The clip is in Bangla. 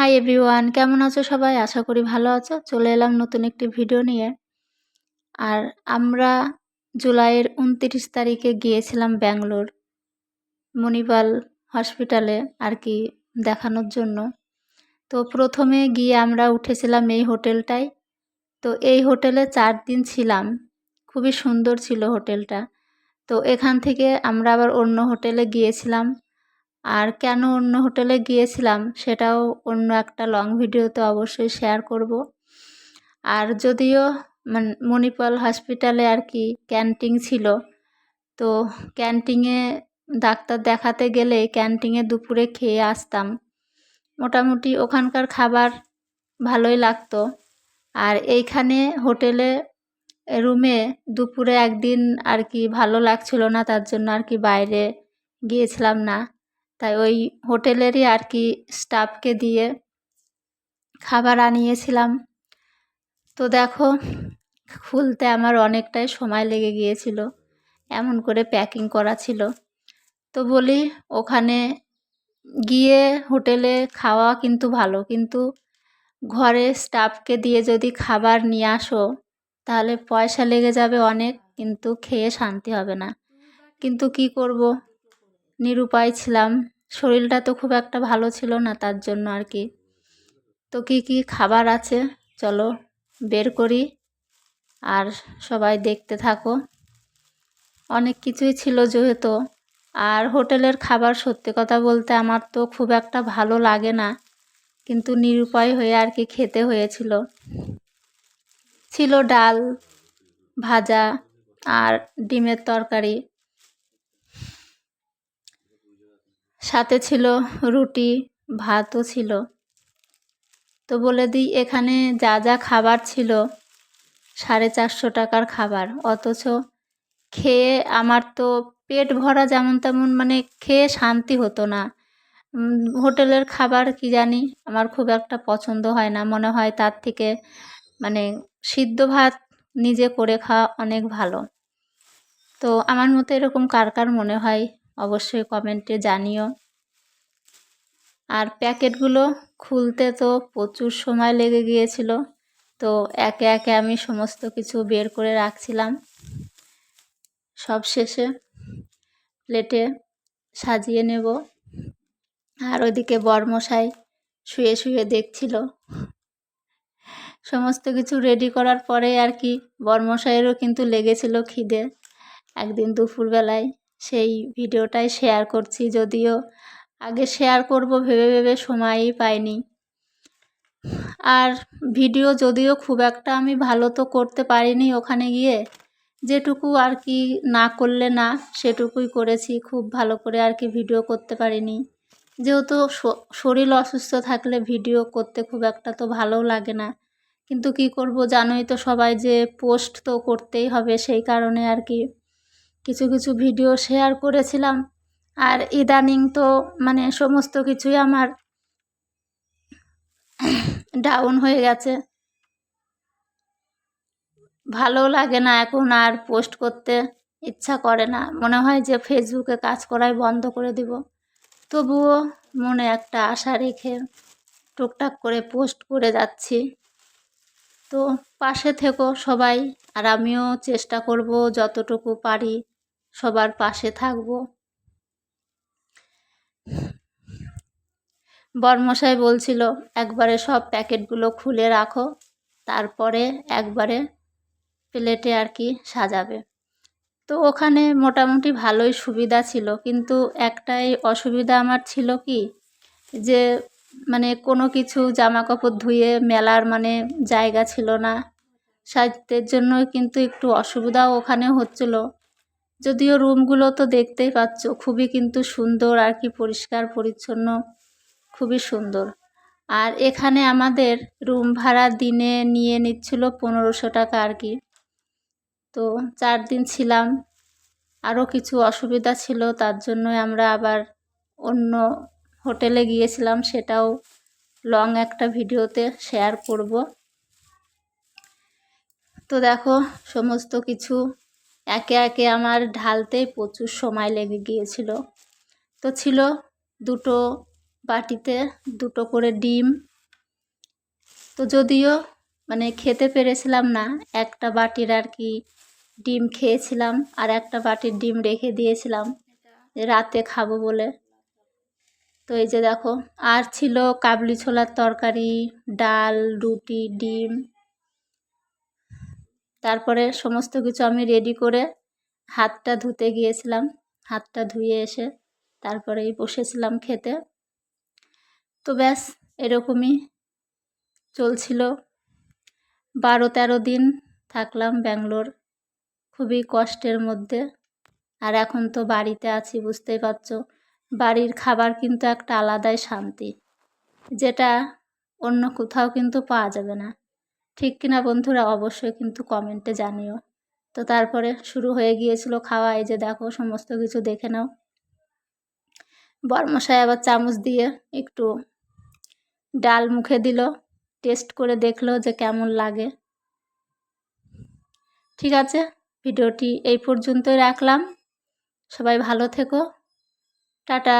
হাই এভরিওয়ান কেমন আছো সবাই? আশা করি ভালো আছো। চলে এলাম নতুন একটি ভিডিও নিয়ে। আর আমরা জুলাইয়ের উনত্রিশ তারিখে গিয়েছিলাম ব্যাঙ্গালোর, মণিপাল হসপিটালে আর কি দেখানোর জন্য। তো প্রথমে গিয়ে আমরা উঠেছিলাম এই হোটেলটায়। তো এই হোটেলে চার দিন ছিলাম। খুবই সুন্দর ছিল হোটেলটা। তো এখান থেকে আমরা আবার অন্য হোটেলে গিয়েছিলাম। আর কেন অন্য হোটেলে গিয়েছিলাম সেটাও অন্য একটা লং ভিডিওতে অবশ্যই শেয়ার করব। আর যদিও মণিপাল হসপিটালে আর কি ক্যান্টিন ছিল, তো ক্যান্টিনে ডাক্তার দেখাতে গেলে ক্যান্টিনে দুপুরে খেয়ে আসতাম। মোটামুটি ওখানকার খাবার ভালোই লাগতো। আর এইখানে হোটেলে রুমে দুপুরে একদিন আর কি ভালো লাগছিল না, তার জন্য আর কি বাইরে গিয়েছিলাম না। তাই ওই হোটেলেরই আর কি স্টাফকে দিয়ে খাবার আনিয়েছিলাম। তো দেখো, খুলতে আমার অনেকটাই সময় লেগে গিয়েছিল, এমন করে প্যাকিং করা ছিল। তো বলি, ওখানে গিয়ে হোটেলে খাওয়া কিন্তু ভালো, কিন্তু ঘরে স্টাফকে দিয়ে যদি খাবার নিয়ে আসো, তাহলে পয়সা লেগে যাবে অনেক, কিন্তু খেয়ে শান্তি হবে না। কিন্তু কি করব? নিরুপায় ছিলাম। শরীরটা তো খুব একটা ভালো ছিল না তার জন্য আর কি। তো কি কি খাবার আছে? চলো বের করি। আর সবাই দেখতে থাকো। অনেক কিছুই ছিল যেহেতু। আর হোটেলের খাবার সত্যি কথা বলতে আমার তো খুব একটা ভালো লাগে না। কিন্তু নিরুপায় হয়ে আর কি খেতে হয়েছিল। ছিল ডাল, ভাজা আর ডিমের তরকারি। সাথে ছিল রুটি, ভাতও ছিল। তো বলে দিই, এখানে যা যা খাবার ছিল, সাড়ে চারশো টাকার খাবার। অথচ খেয়ে আমার তো পেট ভরা যেমন তেমন মানে খেয়ে শান্তি হতো না। হোটেলের খাবার কি জানি, আমার খুব একটা পছন্দ হয় না। মনে হয় তার থেকে মানে সিদ্ধ ভাত নিজে করে খাওয়া অনেক ভালো। তো আমার মতো এরকম কার কার মনে হয়? অবশ্যই কমেন্টে জানিও। আর প্যাকেটগুলো খুলতে তো প্রচুর সময় লেগে গিয়েছিল, তো একে একে আমি সমস্ত কিছু বের করে রাখছিলাম। সব শেষে প্লেটে সাজিয়ে নেব। আর ওইদিকে বরমশাই শুয়ে শুয়ে দেখছিল। সমস্ত কিছু রেডি করার পরে আর কি বরমশাইয়েরও কিন্তু লেগেছিল খিদে। একদিন দুপুরবেলায় সেই ভিডিওটাই শেয়ার করছি যদিও আগে শেয়ার করব, ভেবে ভেবে সময়ই পাইনি। আর ভিডিও যদিও খুব একটা আমি ভালো তো করতে পারিনি ওখানে গিয়ে, যেটুকু আর কি না করলে না, সেটুকুই করেছি, খুব ভালো করে আর কি ভিডিও করতে পারিনি। যেহেতু শরীর অসুস্থ থাকলে ভিডিও করতে খুব একটা তো ভালোও লাগে না। কিন্তু কি করব জানোই তো সবাই যে পোস্ট তো করতেই হবে, সেই কারণে আর কি কিছু কিছু ভিডিও শেয়ার করেছিলাম। আর ইদানিং তো মানে সমস্ত কিছুই আমার ডাউন হয়ে গেছে। ভালো লাগে না এখন আর পোস্ট করতে, ইচ্ছা করে না। মনে হয় যে ফেসবুকে কাজ করাই বন্ধ করে দিব। তবুও মনে একটা আশা রেখে টুকটাক করে পোস্ট করে যাচ্ছি। তো পাশে থেকো সবাই, আর আমিও চেষ্টা করব যতটুকু পারি সবার পাশে থাকব। বরমশাই বলছিল, একবারে সব প্যাকেটগুলো খুলে রাখো, তারপরে একবারে প্লেটে আর কি সাজাবে। তো ওখানে মোটামুটি ভালোই সুবিধা ছিল, কিন্তু একটাই অসুবিধা আমার ছিল কি, যে মানে কোনো কিছু জামা কাপড় ধুয়ে মেলার মানে জায়গা ছিল না। সাহিত্যের জন্য কিন্তু একটু অসুবিধাও ওখানে হচ্ছিল। যদিও রুমগুলো তো দেখতেই পাচ্ছ, খুবই কিন্তু সুন্দর আর কি পরিষ্কার, পরিচ্ছন্ন, খুবই সুন্দর। আর এখানে আমাদের রুম ভাড়া দিনে নিয়ে নিচ্ছিল পনেরোশো টাকা আর কি। তো চার দিন ছিলাম, আরও কিছু অসুবিধা ছিল, তার জন্যই আমরা আবার অন্য হোটেলে গিয়েছিলাম, সেটাও লং একটা ভিডিওতে শেয়ার করব। তো দেখো, সমস্ত কিছু একে একে আমার ঢালতেই প্রচুর সময় লেগে গিয়েছিল। তো ছিল দুটো বাটিতে দুটো করে ডিম। তো যদিও মানে খেতে পেরেছিলাম না, একটা বাটির আর কি ডিম খেয়েছিলাম আর একটা বাটির ডিম রেখে দিয়েছিলাম। রাতে খাব বলে। তো এই যে দেখো, আর ছিল কাবলি ছোলার তরকারি, ডাল, রুটি, ডিম। তারপরে সমস্ত কিছু আমি রেডি করে হাতটা ধুতে গিয়েছিলাম। হাতটা ধুয়ে এসে তারপরেই বসেছিলাম খেতে। তো ব্যাস, এরকমই চলছিল। বারো তেরো দিন থাকলাম ব্যাঙ্গালোর, খুবই কষ্টের মধ্যে। আর এখন তো বাড়িতে আছি, বুঝতেই পারছ। বাড়ির খাবার কিন্তু একটা আলাদাই শান্তি, যেটা অন্য কোথাও কিন্তু পাওয়া যাবে না। ঠিক কিনা বন্ধুরা অবশ্যই কিন্তু কমেন্টে জানিও। তো তারপরে শুরু হয়ে গিয়েছিল খাওয়া, এই যে দেখো সমস্ত কিছু দেখে নাও। বরমশাই আবার চামচ দিয়ে একটু ডাল মুখে দিল টেস্ট করে দেখল যে কেমন লাগে। ঠিক আছে, ভিডিওটি এই পর্যন্তই রাখলাম। সবাই ভালো থেকো। টাটা।